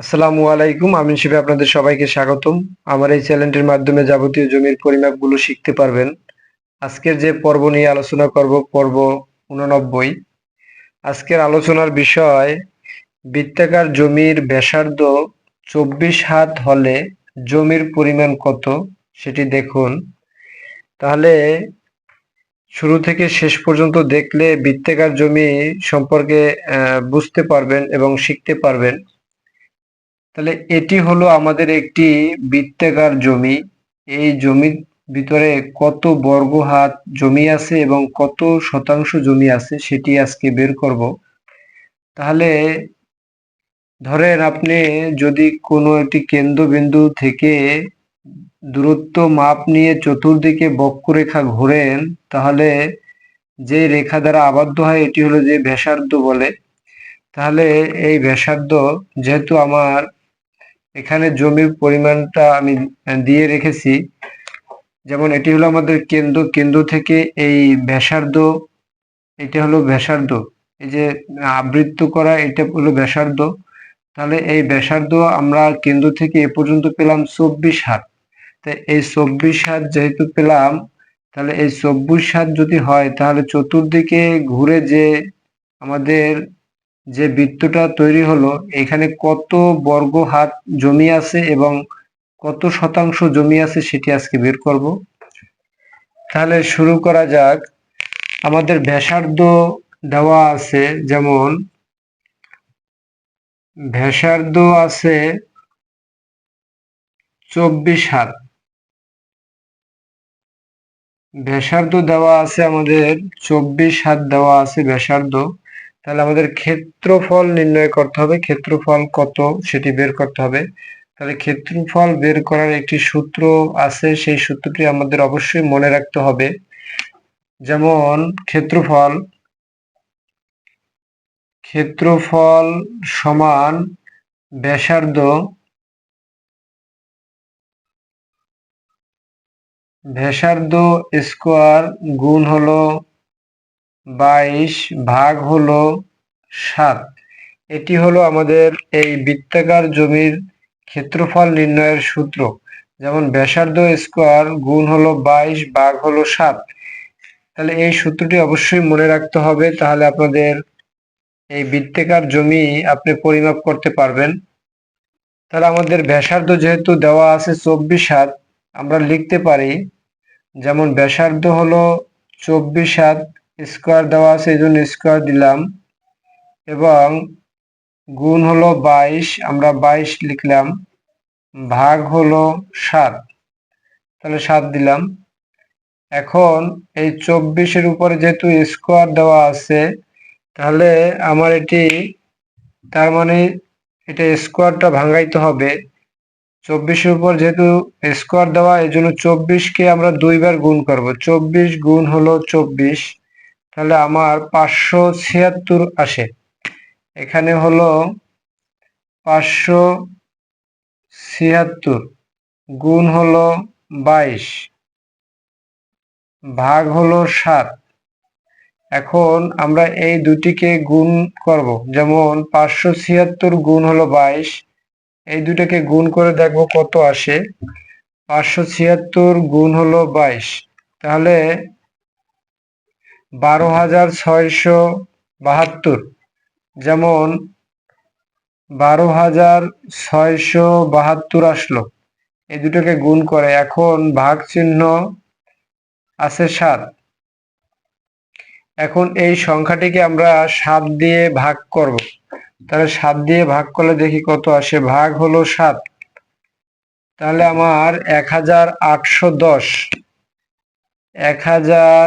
আসসালামু আলাইকুম, আমি শিবে আপনাদের সবাইকে স্বাগতম। আমার এই চ্যানেলটির মাধ্যমে যাবতীয় জমির পরিমাপগুলো শিখতে পারবেন। আজকের যে পর্ব নিয়ে আলোচনা করব, পর্ব উননব্বই আজকের আলোচনার বিষয়, বৃত্তাকার জমির ব্যাসার্ধ চব্বিশ হাত হলে জমির পরিমাণ কত, সেটি দেখুন। তাহলে শুরু থেকে শেষ পর্যন্ত দেখলে বৃত্তাকার জমি সম্পর্কে বুঝতে পারবেন এবং শিখতে পারবেন। তাহলে এটি হলো আমাদের একটি বৃত্তাকার জমি। এই জমির ভিতরে কত বর্গ হাত জমি আছে এবং কত শতাংশ জমি আছে সেটি আজকে বের করব। তাহলে ধরেন আপনি যদি কোনো একটি কেন্দ্রবিন্দু থেকে দূরত্ব মাপ নিয়ে চতুর্দিকে বক্ররেখা ঘোরেন, তাহলে যে রেখা দ্বারা আবদ্ধ হয় এটি হলো যে ব্যাসার্ধ বলে। তাহলে এই ব্যাসার্ধ যেহেতু আমার এখানে জমির পরিমাণটা আমি দিয়ে রেখেছি। যেমন এটি হলো আমাদের কেন্দ্র। কেন্দ্র থেকে এই ব্যাসার্ধ, এটা হলো ব্যাসার্ধ। এই যে আবৃত্ত করা, এটা হলো ব্যাসার্ধ। তাহলে এই ব্যাসার্ধ আমরা কেন্দ্র থেকে এ পর্যন্ত পেলাম চব্বিশ হাত। তাই এই চব্বিশ হাত যেহেতু পেলাম, তাহলে এই চব্বিশ হাত যদি হয়, তাহলে চতুর্দিকে ঘুরে যে আমাদের যে বৃত্তটা তৈরি হলো, এখানে কত বর্গ হাত জমি আছে এবং কত শতাংশ জমি আছে সেটি আজকে বের করব। তাহলে শুরু করা যাক। আমাদের ব্যাসার্ধ দেওয়া আছে, যেমন ব্যাসার্ধ আছে চব্বিশ হাত। ব্যাসার্ধ দেওয়া আছে আমাদের চব্বিশ হাত দেওয়া আছে ব্যাসার্ধ। তাহলে আমাদের ক্ষেত্রফল নির্ণয় করতে হবে। ক্ষেত্রফল কত সেটি বের করতে হবে। তাহলে ক্ষেত্রফল বের করার একটি সূত্র আছে, সেই সূত্রটি আমাদের অবশ্যই মনে রাখতে হবে। যেমন ক্ষেত্রফল ক্ষেত্রফল সমান ব্যাসার্ধ ব্যাসার্ধ স্কোয়ার গুণ হলো বাইশ ভাগ হলো সাত। এটি হলো আমাদের এই বৃত্তাকার জমির ক্ষেত্রফল নির্ণয়ের সূত্র। যেমন ব্যাসার্ধ স্কোয়ার গুণ হলো বাইশ ভাগ হলো সাত। তাহলে এই সূত্রটি অবশ্যই মনে রাখতে হবে, তাহলে আপনাদের এই বৃত্তাকার জমি আপনি পরিমাপ করতে পারবেন। তাহলে আমাদের ব্যাসার্ধ যেহেতু দেওয়া আছে চব্বিশ হাত আমরা লিখতে পারি, যেমন ব্যাসার্ধ হলো চব্বিশ হাত স্কোয়ার দেওয়া আছে, এই জন্য স্কোয়ার দিলাম। এবং গুণ হলো বাইশ, আমরা বাইশ লিখলাম, ভাগ হলো সাত। তাহলে সাত দিলাম। এখন এই চব্বিশের উপরে যেহেতু স্কোয়ার দেওয়া আছে, তাহলে আমার এটি, তার মানে এটা স্কোয়ারটা ভাঙাইতে হবে। চব্বিশের উপর যেহেতু স্কোয়ার দেওয়া, এই জন্য চব্বিশকে আমরা দুইবার গুণ করব। চব্বিশ গুণ হলো চব্বিশ। তাহলে আমার পাঁচশো ছিয়াত্তর আসে। এখানে হলো পাঁচশো ছিয়াত্তর গুণ হলো বাইশ, ভাগ হলো সাত। এখন আমরা এই দুটিকে গুণ করব। যেমন পাঁচশো ছিয়াত্তর গুণ হলো বাইশ, এই দুটাকে গুণ করে দেখব কত আসে। পাঁচশো ছিয়াত্তর গুণ হলো বাইশ, তাহলে বারো হাজার ছয়শো বাহাত্তর। যেমন বারো হাজার ছয়শো বাহাত্তর আসলো। এই দুটোকে গুণ করে এখন ভাগ চিহ্ন আছে সাত। এখন এই সংখ্যাটিকে আমরা সাত দিয়ে ভাগ করব। তাহলে সাত দিয়ে ভাগ করলে দেখি কত আসে? ভাগ হলো সাত। তাহলে আমার এক হাজার আটশো দশ। এক হাজার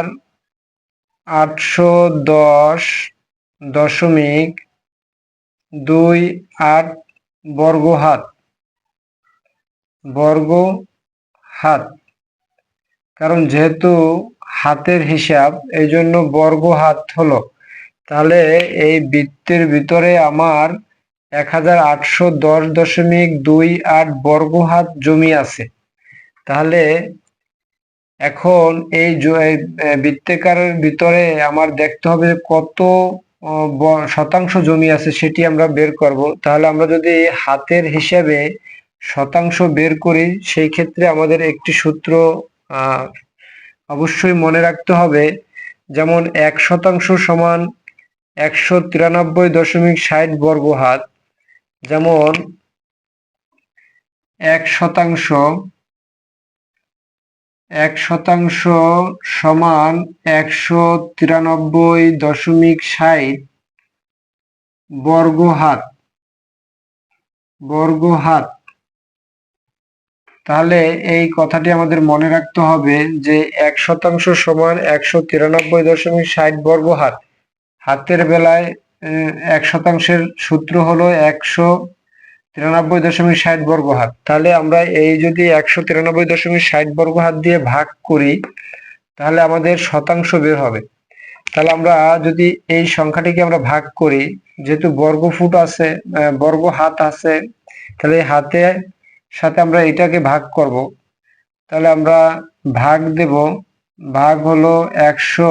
আটশো দশ দশমিক দুই আট বর্গ হাত বর্গ হাত কারণ যেহেতু হাতের হিসাব এই জন্য বর্গ হাত হলো। তাহলে এই বৃত্তের ভিতরে আমার এক হাজার আটশো দশ দশমিক দুই আট বর্গ হাত জমি আছে। তাহলে এখন এই বৃত্তাকারের ভিতরে আমার দেখতে হবে কত শতাংশ জমি আছে সেটি আমরা বের করব। তাহলে আমরা যদি হাতের হিসাবে শতাংশ বের করি, সেই ক্ষেত্রে আমাদের একটি সূত্র অবশ্যই মনে রাখতে হবে, যেমন এক শতাংশ সমান একশো তিরানব্বই দশমিক ষাট বর্গ হাত, যেমন এক শতাংশ এক শতাংশ সমান একশো তিরানব্বই দশমিক ষাট বর্গ হাত বর্গ হাত তাহলে এই কথাটি আমাদের মনে রাখতে হবে যে এক শতাংশ সমান একশো তিরানব্বই দশমিক ষাট বর্গ হাত হাতের বেলায় এক শতাংশের সূত্র হলো একশো তিরানব্বই দশমিক ষাট বর্গ হাত। তাহলে আমরা এই যদি একশো তিরানব্বই দশমিক ষাট বর্গ হাত দিয়ে ভাগ করি, তাহলে আমাদের শতাংশ বের হবে। তাহলে আমরা যদি এই সংখ্যাটিকে আমরা ভাগ করি, যেহেতু বর্গ ফুট আছে বর্গ হাত আছে, তাহলে হাতে সাথে আমরা এটাকে ভাগ করব। তাহলে আমরা ভাগ দেব, ভাগ হলো একশো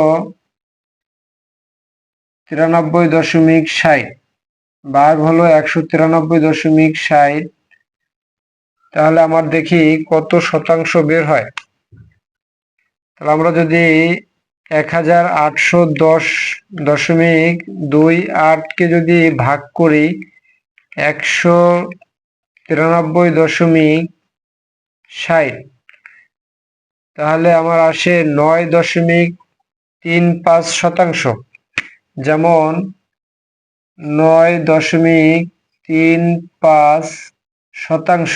তিরানব্বই দশমিক ষাট। ভাগ হলো একশো তিরানব্বই দশমিক ষাট। তাহলে আমার দেখি কত শতাংশ বের হয়। তাহলে আমরা যদি এক হাজার আটশো দশ দশমিক দুই আটকে যদি ভাগ করি, একশো তিরানব্বই দশমিক ষাট। তাহলে আমার আসে নয় দশমিক তিন পাঁচ শতাংশ। যেমন নয় দশমিক তিন পাঁচ শতাংশ।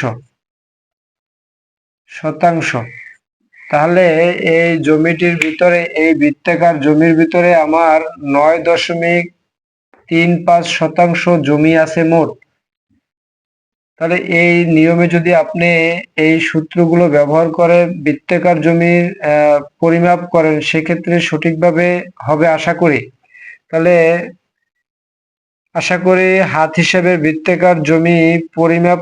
শতাংশ। তাহলে এই জমিটির ভিতরে, এই বৃত্তাকার জমির ভিতরে আমার নয় দশমিক তিন পাঁচ শতাংশ জমি আছে মোট। তাহলে এই নিয়মে যদি আপনি এই সূত্রগুলো ব্যবহার করে বৃত্তাকার জমির পরিমাপ করেন, সেক্ষেত্রে সঠিকভাবে হবে আশা করি। তাহলে আশা করি হাত হিসেবে বৃত্তাকার জমি পরিমাপ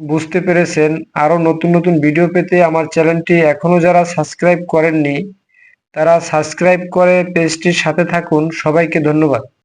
বুঝতে পেরেছেন। আরও নতুন নতুন ভিডিও পেতে আমার চ্যানেলটি এখনও যারা সাবস্ক্রাইব করেননি, তারা সাবস্ক্রাইব করে পেজটির সাথে থাকুন। সবাইকে ধন্যবাদ।